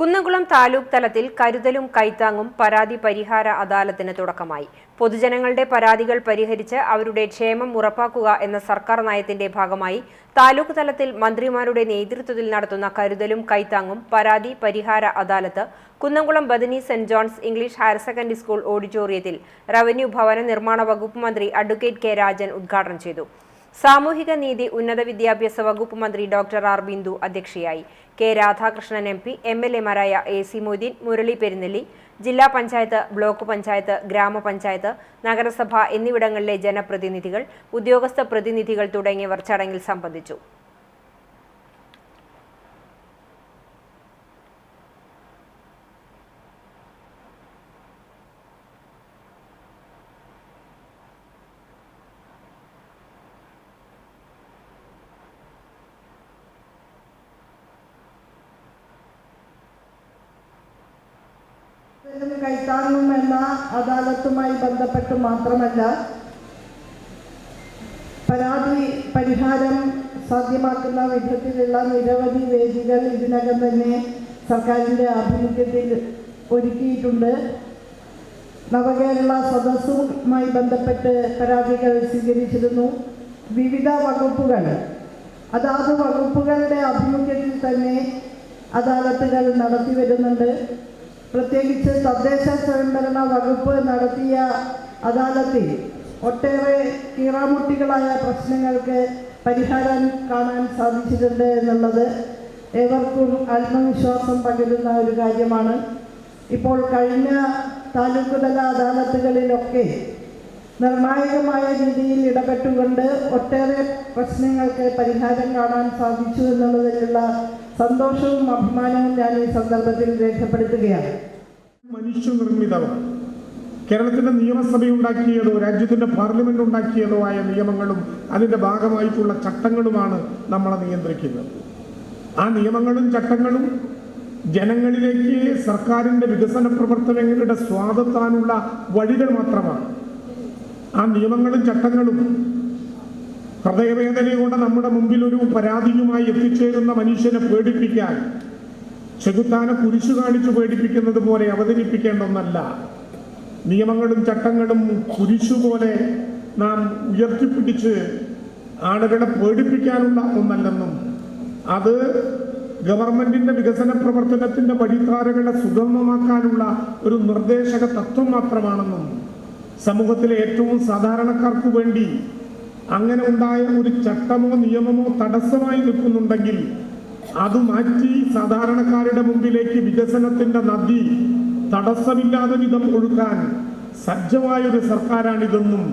കുന്നംകുളം താലൂക്ക് തലത്തിൽ കരുതലും കൈത്താങ്ങും പരാതി പരിഹാര അദാലത്തിന് തുടക്കമായി. പൊതുജനങ്ങളുടെ പരാതികൾ പരിഹരിച്ച് അവരുടെ ക്ഷേമം ഉറപ്പാക്കുക എന്ന സർക്കാർ നയത്തിന്റെ ഭാഗമായി താലൂക്ക് തലത്തിൽ മന്ത്രിമാരുടെ നേതൃത്വത്തിൽ നടത്തുന്ന കരുതലും കൈത്താങ്ങും പരാതി പരിഹാര അദാലത്ത് Kunnamkulam Bethany saint John's English higher secondary school ഓഡിറ്റോറിയത്തിൽ റവന്യൂ ഭവന നിർമ്മാണ വകുപ്പ് മന്ത്രി അഡ്വക്കേറ്റ് കെ രാജൻ ഉദ്ഘാടനം ചെയ്തു. സാമൂഹിക നീതി ഉന്നത വിദ്യാഭ്യാസ വകുപ്പ് മന്ത്രി ഡോക്ടർ ആർ ബിന്ദു അധ്യക്ഷയായി. K Radhakrishnan M P M L എമാരായ A C Moideen Murali Perunnelli ജില്ലാ പഞ്ചായത്ത് ബ്ലോക്ക് പഞ്ചായത്ത് ഗ്രാമപഞ്ചായത്ത് നഗരസഭ എന്നിവിടങ്ങളിലെ ജനപ്രതിനിധികൾ ഉദ്യോഗസ്ഥ പ്രതിനിധികൾ തുടങ്ങിയവർ ചടങ്ങിൽ സംബന്ധിച്ചു. കൈത്താങ്ങും എന്ന അദാലത്തുമായി ബന്ധപ്പെട്ട് മാത്രമല്ല പരാതി പരിഹാരം സാധ്യമാക്കുന്ന വിധത്തിലുള്ള നിരവധി വേദികൾ ഇതിനകം തന്നെ സർക്കാരിന്റെ ആഭിമുഖ്യത്തിൽ ഒരുക്കിയിട്ടുണ്ട്. നവകേരള സദസ്സുമായി ബന്ധപ്പെട്ട് പരാതികൾ സ്വീകരിച്ചിരുന്നു. വിവിധ വകുപ്പുകൾ അതാത് വകുപ്പുകളുടെ ആഭിമുഖ്യത്തിൽ തന്നെ അദാലത്തുകൾ നടത്തി വരുന്നുണ്ട്. പ്രത്യേകിച്ച് തദ്ദേശ സ്വയംഭരണ വകുപ്പ് നടത്തിയ അദാലത്തിൽ ഒട്ടേറെ കീറാമുട്ടികളായ പ്രശ്നങ്ങൾക്ക് പരിഹാരം കാണാൻ സാധിച്ചിട്ടുണ്ട് എന്നുള്ളത് ഏവർക്കും ആത്മവിശ്വാസം പകരുന്ന ഒരു കാര്യമാണ്. ഇപ്പോൾ കഴിഞ്ഞ താലൂക്ക് തല അദാലത്തുകളിലൊക്കെ നിർണായകമായ രീതിയിൽ ഇടപെട്ടുകൊണ്ട് ഒട്ടേറെ പ്രശ്നങ്ങൾക്ക് പരിഹാരം കാണാൻ സാധിച്ചു എന്നുള്ളതിലുള്ള സന്തോഷവും അഭിമാനവും ഞാൻ ഈ സന്ദർഭത്തിൽ രേഖപ്പെടുത്തുകയാണ്. മനുഷ്യനിർമ്മിതമാണ് കേരളത്തിന്റെ നിയമസഭയുണ്ടാക്കിയതോ രാജ്യത്തിന്റെ പാർലമെന്റ് ഉണ്ടാക്കിയതോ ആയ നിയമങ്ങളും അതിന്റെ ഭാഗമായിട്ടുള്ള ചട്ടങ്ങളുമാണ് നമ്മളെ നിയന്ത്രിക്കുന്നത്. ആ നിയമങ്ങളും ചട്ടങ്ങളും ജനങ്ങളിലേക്ക് സർക്കാരിന്റെ വികസന പ്രവർത്തനങ്ങളുടെ സ്വാതത്താനുള്ള വഴികൾ മാത്രമാണ്. ആ നിയമങ്ങളും ചട്ടങ്ങളും ഹൃദയവേദനയോടെ നമ്മുടെ മുമ്പിൽ ഒരു പരാതിയുമായി എത്തിച്ചേരുന്ന മനുഷ്യനെ പേടിപ്പിക്കാൻ ചെകുത്താനെ കുരിശു കാണിച്ചു പേടിപ്പിക്കുന്നത് പോലെ അവതരിപ്പിക്കേണ്ട ഒന്നല്ല. നിയമങ്ങളും ചട്ടങ്ങളും കുരിശു പോലെ നാം ഉയർത്തിപ്പിടിച്ച് ആളുകളെ പേടിപ്പിക്കാനുള്ള ഒന്നല്ലെന്നും അത് ഗവൺമെന്റിന്റെ വികസന പ്രവർത്തനത്തിന്റെ വഴിത്താരകളെ സുഗമമാക്കാനുള്ള ഒരു നിർദ്ദേശക തത്വം മാത്രമാണെന്നും സമൂഹത്തിലെ ഏറ്റവും സാധാരണക്കാർക്ക് വേണ്ടി അങ്ങനെ ഉണ്ടായ ഒരു ചട്ടമോ നിയമമോ തടസ്സമായി നിൽക്കുന്നുണ്ടെങ്കിൽ അത് മാറ്റി സാധാരണക്കാരുടെ മുമ്പിലേക്ക് വികസനത്തിന്റെ നദി തടസ്സമില്ലാതെ വിധം ഒഴുക്കാൻ സജ്ജമായൊരു സർക്കാരാണിതെന്നും